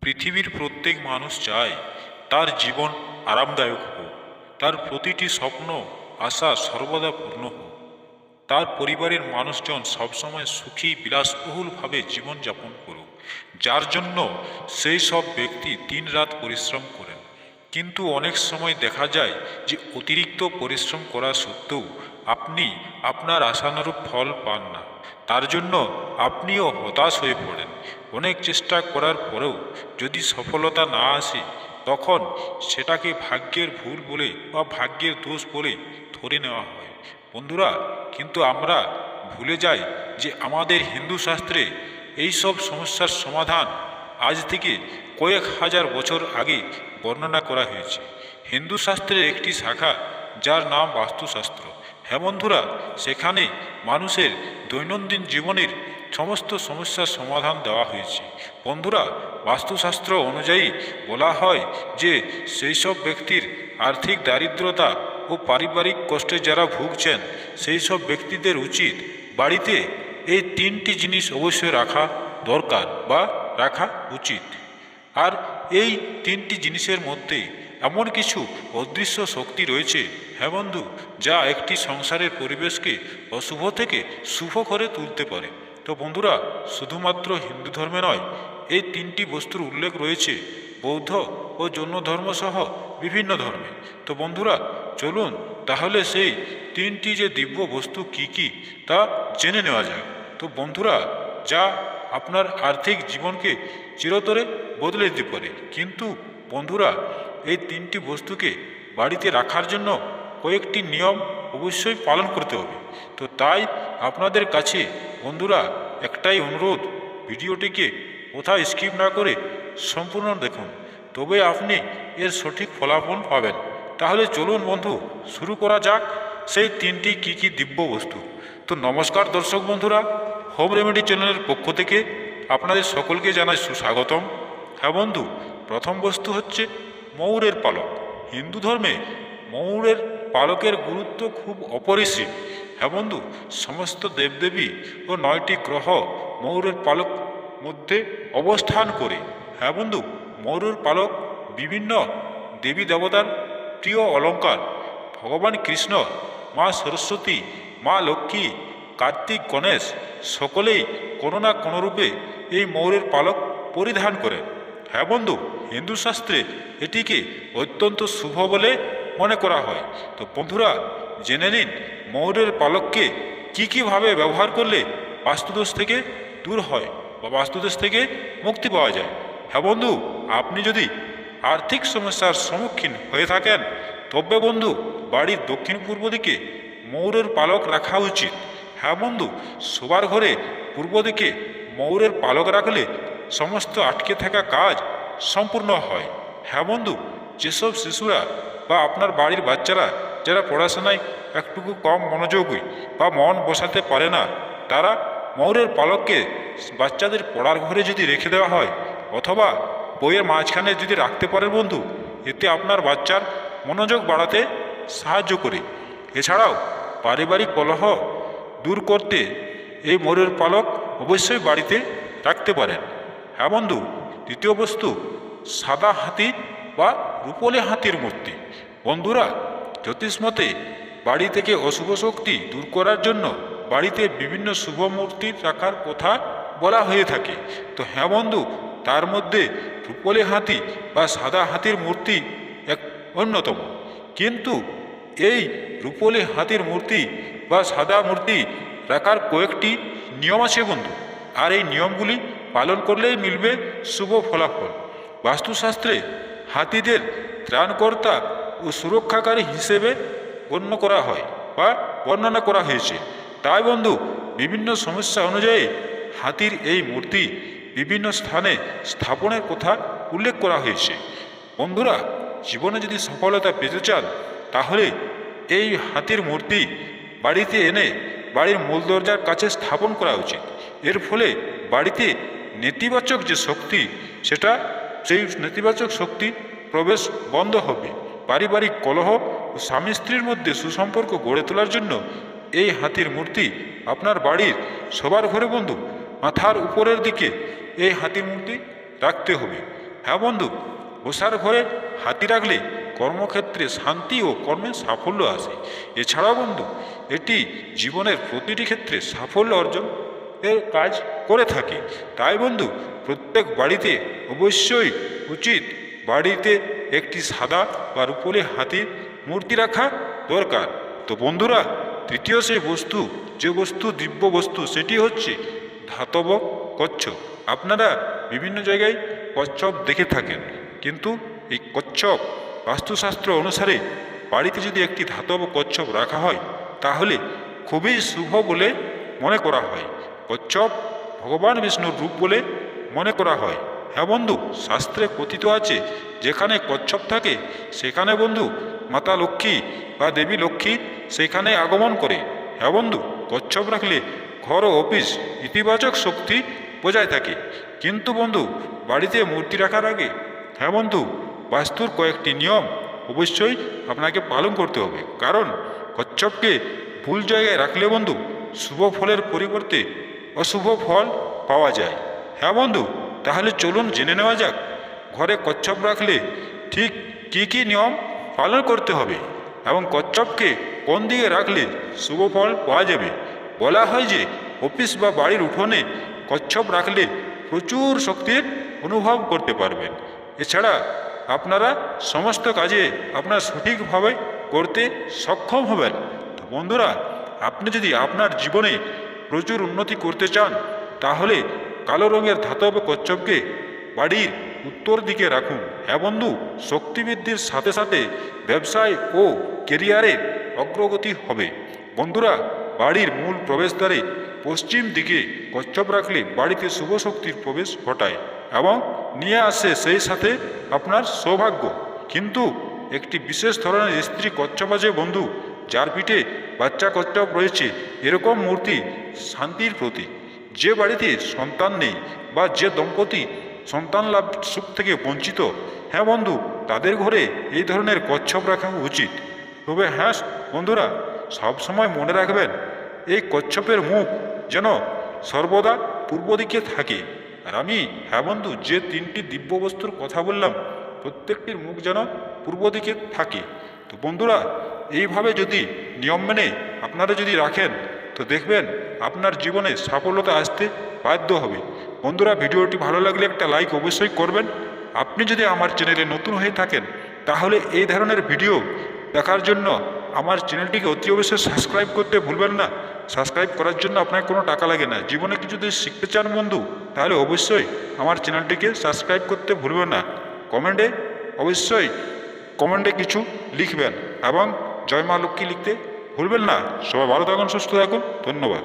পৃথিবীর প্রত্যেক মানুষ চায় তার জীবন আরামদায়ক হোক, তার প্রতিটি স্বপ্ন, আশা সর্বদা পূর্ণ হোক। তার পরিবারের মানুষজন সবসময় সুখী, বিলাসবহুলভাবে জীবনযাপন করুক, যার জন্য সেই সব ব্যক্তি দিনরাত পরিশ্রম করেন। কিন্তু অনেক সময় দেখা যায় যে অতিরিক্ত পরিশ্রম করা সত্ত্বেও আপনি আপনার আশানুরূপ ফল পান না। তার জন্য আপনিও হতাশ হয়ে পড়েন। অনেক চেষ্টা করার পরেও যদি সফলতা না আসে, তখন সেটাকে ভাগ্যের ভুল বলে বা ভাগ্যের দোষ বলে ধরে নেওয়া হয়। বন্ধুরা, কিন্তু আমরা ভুলে যাই যে আমাদের হিন্দু শাস্ত্রে এই সব সমস্যার সমাধান আজ থেকে কয়েক হাজার বছর আগে বর্ণনা করা হয়েছে। হিন্দু শাস্ত্রের একটি শাখা যার নাম বাস্তুশাস্ত্র। হ্যাঁ বন্ধুরা, সেখানে মানুষের দৈনন্দিন জীবনের সমস্ত সমস্যার সমাধান দেওয়া হয়েছে। বন্ধুরা, বাস্তুশাস্ত্র অনুযায়ী বলা হয় যে সেই সব ব্যক্তির আর্থিক দারিদ্রতা ও পারিবারিক কষ্টে যারা ভুগছেন সেই সব ব্যক্তিদের উচিত বাড়িতে এই তিনটি জিনিস অবশ্যই রাখা দরকার বা রাখা উচিত। আর এই তিনটি জিনিসের মধ্যে এমন কিছু অদৃশ্য শক্তি রয়েছে। হ্যাঁ বন্ধু, যা একটি সংসারের পরিবেশকে অশুভ থেকে শুভ করে তুলতে পারে। তো বন্ধুরা, শুধুমাত্র হিন্দু ধর্মে নয়, এই তিনটি বস্তুর উল্লেখ রয়েছে, বৌদ্ধ ও জৈন ধর্ম সহ বিভিন্ন ধর্মে। তো বন্ধুরা, চলুন তাহলে সেই তিনটি যে দিব্য বস্তু কি কি, তা জেনে নেওয়া যাক। তো বন্ধুরা, যা আপনার আর্থিক জীবনকে চিরতরে বদলে দিতে পারে। কিন্তু বন্ধুরা এই তিনটি বস্তুকে বাড়িতে রাখার জন্য কয়েকটি নিয়ম অবশ্যই পালন করতে হবে। তো তাই আপনাদের কাছে বন্ধুরা একটাই অনুরোধ, ভিডিওটিকে কোথাও স্কিপ না করে সম্পূর্ণ দেখুন। তবে আপনি এর সঠিক ফলাফল পাবেন। তাহলে চলুন বন্ধু, শুরু করা যাক। সেই তিনটি কি কি দিব্য বস্তু। তো নমস্কার দর্শক বন্ধুরা, হোম রেমেডি চ্যানেলের পক্ষ থেকে আপনাদের সকলকে জানাই সুস্বাগতম। হ্যাঁ বন্ধু, প্রথম বস্তু হচ্ছে ময়ূরের পালক। হিন্দু ধর্মে ময়ূরের পালকের গুরুত্ব খুব অপরিসীম। হ্যাঁ বন্ধু, সমস্ত দেবদেবী ও নয়টি গ্রহ ময়ূরের পালক মধ্যে অবস্থান করে। হ্যাঁ বন্ধু ময়ূরের পালক বিভিন্ন দেবী দেবতার প্রিয় অলঙ্কার। ভগবান কৃষ্ণ, মা সরস্বতী, মা লক্ষ্মী, কার্তিক গণেশ, সকলেই কোনো না কোনো রূপে এই ময়ূরের পালক পরিধান করেন। হ্যাঁ বন্ধু, হিন্দু শাস্ত্রে এটিকে অত্যন্ত শুভ বলে মনে করা হয়। তো বন্ধুরা, জেনে নিন ময়ূরের পালককে কী কীভাবে ব্যবহার করলে বাস্তুদোষ থেকে দূর হয় বা বাস্তুদোষ থেকে মুক্তি পাওয়া যায়। হ্যাঁ বন্ধু, আপনি যদি আর্থিক সমস্যার সম্মুখীন হয়ে থাকেন, তবে বন্ধু, বাড়ির দক্ষিণ পূর্ব দিকে ময়ূরের পালক রাখা উচিত। হ্যাঁ বন্ধু, শোবার ঘরে পূর্ব দিকে ময়ূরের পালক রাখলে সমস্ত আটকে থাকা কাজ সম্পূর্ণ হয়। হ্যাঁ বন্ধু, যেসব শিশুরা বা আপনার বাড়ির বাচ্চারা যারা পড়াশোনায় একটুকু কম মনোযোগী বা মন বসাতে পারে না, তারা ময়ূরের পালককে বাচ্চাদের পড়ার ঘরে যদি রেখে দেওয়া হয় অথবা বইয়ের মাঝখানে যদি রাখতে পারে বন্ধু, এতে আপনার বাচ্চার মনোযোগ বাড়াতে সাহায্য করে। এছাড়াও পারিবারিক কলহ দূর করতে এই ময়ূরের পালক অবশ্যই বাড়িতে রাখতে পারেন। হ্যাঁ বন্ধু দ্বিতীয় বস্তু, সাদা হাতি বা রূপলে হাতির মূর্তি। বন্ধুরা জ্যোতিষমতে বাড়ি থেকে অশুভ শক্তি দূর করার জন্য বাড়িতে বিভিন্ন শুভ মূর্তি রাখার কথা বলা হয়ে থাকে। তো হ্যাঁ বন্ধু, তার মধ্যে রূপলে হাতি বা সাদা হাতির মূর্তি এক অন্যতম। কিন্তু এই রূপলে হাতির মূর্তি বা সাদা মূর্তি রাখার কয়েকটি নিয়ম আছে বন্ধু। আর এই নিয়মগুলি পালন করলেই মিলবে শুভ ফলাফল। বাস্তুশাস্ত্রে হাতিদের ত্রাণকর্তা ও সুরক্ষাকারী হিসেবে গণ্য করা হয় বা বর্ণনা করা হয়েছে। তাই বন্ধু, বিভিন্ন সমস্যা অনুযায়ী হাতির এই মূর্তি বিভিন্ন স্থানে স্থাপনের কথা উল্লেখ করা হয়েছে। বন্ধুরা, জীবনে যদি সফলতা পেতে চান, তাহলে এই হাতির মূর্তি বাড়িতে এনে বাড়ির মূল দরজার কাছে স্থাপন করা উচিত। এর ফলে বাড়িতে নেতিবাচক যে শক্তি, সেটা সেই নেতিবাচক শক্তি প্রবেশ বন্ধ হবে। পারিবারিক কলহ ও স্বামী স্ত্রীর মধ্যে সুসম্পর্ক গড়ে তোলার জন্য এই হাতির মূর্তি আপনার বাড়ির সবার ঘরে বন্ধু, মাথার উপরের দিকে এই হাতির মূর্তি রাখতে হবে। হ্যাঁ বন্ধু বসার ঘরে হাতি রাখলে কর্মক্ষেত্রে শান্তি ও কর্মে সাফল্য আসে। এছাড়াও বন্ধু, এটি জীবনের প্রতিটি ক্ষেত্রে সাফল্য অর্জন এর কাজ করে থাকে। তাই বন্ধু, প্রত্যেক বাড়িতে অবশ্যই উচিত বাড়িতে একটি সাদা বা রূপলি হাতির মূর্তি রাখা দরকার। তো বন্ধুরা, তৃতীয় সেই বস্তু, যে বস্তু, দিব্য বস্তু, সেটি হচ্ছে ধাতব কচ্ছপ। আপনারা বিভিন্ন জায়গায় কচ্ছপ দেখে থাকেন, কিন্তু এই কচ্ছপ বাস্তুশাস্ত্র অনুসারে বাড়িতে যদি একটি ধাতব কচ্ছপ রাখা হয়, তাহলে খুবই শুভ বলে মনে করা হয়। কচ্ছপ ভগবান বিষ্ণুর রূপ বলে মনে করা হয়। হ্যাঁ বন্ধু, শাস্ত্রে কথিত আছে, যেখানে কচ্ছপ থাকে, সেখানে বন্ধু মাতা লক্ষ্মী বা দেবী লক্ষ্মী সেখানে আগমন করে। হ্যাঁ বন্ধু, কচ্ছপ রাখলে ঘর ও অফিস ইতিবাচক শক্তি বজায় থাকে। কিন্তু বন্ধু, বাড়িতে মূর্তি রাখার আগে হ্যাঁ বন্ধু, বাস্তুর কয়েকটি নিয়ম অবশ্যই আপনাকে পালন করতে হবে। কারণ কচ্ছপকে ভুল জায়গায় রাখলে বন্ধু, শুভ ফলের পরিবর্তে অশুভ ফল পাওয়া যায়। হ্যাঁ বন্ধু, তাহলে চলুন জেনে নেওয়া যাক, ঘরে কচ্ছপ রাখলে ঠিক কী কী নিয়ম পালন করতে হবে এবং কচ্ছপকে কোন দিকে রাখলে শুভ ফল পাওয়া যাবে? বলা হয় যে, অফিস বা বাড়ির উঠোনে কচ্ছপ রাখলে প্রচুর শক্তির অনুভব করতে পারবেন। এছাড়া আপনারা সমস্ত কাজে আপনার সঠিকভাবে করতে সক্ষম হবেন। তো বন্ধুরা, আপনি যদি আপনার জীবনে প্রচুর উন্নতি করতে চান, তাহলে কালো রঙের ধাতব কচ্ছপকে বাড়ির উত্তর দিকে রাখুন। হ্যাঁ বন্ধু শক্তি বৃদ্ধির সাথে সাথে ব্যবসায় ও কেরিয়ারে অগ্রগতি হবে। বন্ধুরা, বাড়ির মূল প্রবেশদ্বারে পশ্চিম দিকে কচ্ছপ রাখলে বাড়িতে শুভ শক্তির প্রবেশ ঘটায় এবং নিয়ে আসে সেই সাথে আপনার সৌভাগ্য। কিন্তু একটি বিশেষ ধরনের স্ত্রী কচ্ছপ আছে বন্ধু, যার পিঠে বাচ্চা কচ্ছপ রয়েছে। এরকম মূর্তি শান্তির প্রতীক। যে বাড়িতে সন্তান নেই বা যে দম্পতি সন্তান লাভ সুখ থেকে বঞ্চিত হ্যাঁ বন্ধু, তাদের ঘরে এই ধরনের কচ্ছপ রাখা উচিত। তবে হ্যাঁ বন্ধুরা সবসময় মনে রাখবেন, এই কচ্ছপের মুখ যেন সর্বদা পূর্ব দিকে থাকে। আর আমি হ্যাঁ বন্ধু, যে তিনটি দিব্য বস্তুর কথা বললাম, প্রত্যেকটির মুখ যেন পূর্ব দিকে থাকে। তো বন্ধুরা, এইভাবে যদি নিয়ম মেনে আপনারা যদি রাখেন তো দেখবেন আপনার জীবনে সাফল্যতা আসতে বাধ্য হবে। বন্ধুরা, ভিডিওটি ভালো লাগলে একটা লাইক অবশ্যই করবেন। আপনি যদি আমার চ্যানেলে নতুন হয়ে থাকেন, তাহলে এই ধরনের ভিডিও দেখার জন্য আমার চ্যানেলটিকে অতি অবশ্যই সাবস্ক্রাইব করতে ভুলবেন না। সাবস্ক্রাইব করার জন্য আপনার কোনো টাকা লাগে না। জীবনে কিছু যদি শিখতে চান বন্ধু, তাহলে অবশ্যই আমার চ্যানেলটিকে সাবস্ক্রাইব করতে ভুলবেন না। কমেন্টে অবশ্যই কমেন্টে কিছু লিখবেন এবং জয় মা লক্ষ্মী লিখতে ভুলবেন না। সবাই ভালো থাকুন সুস্থ থাকুন। ধন্যবাদ।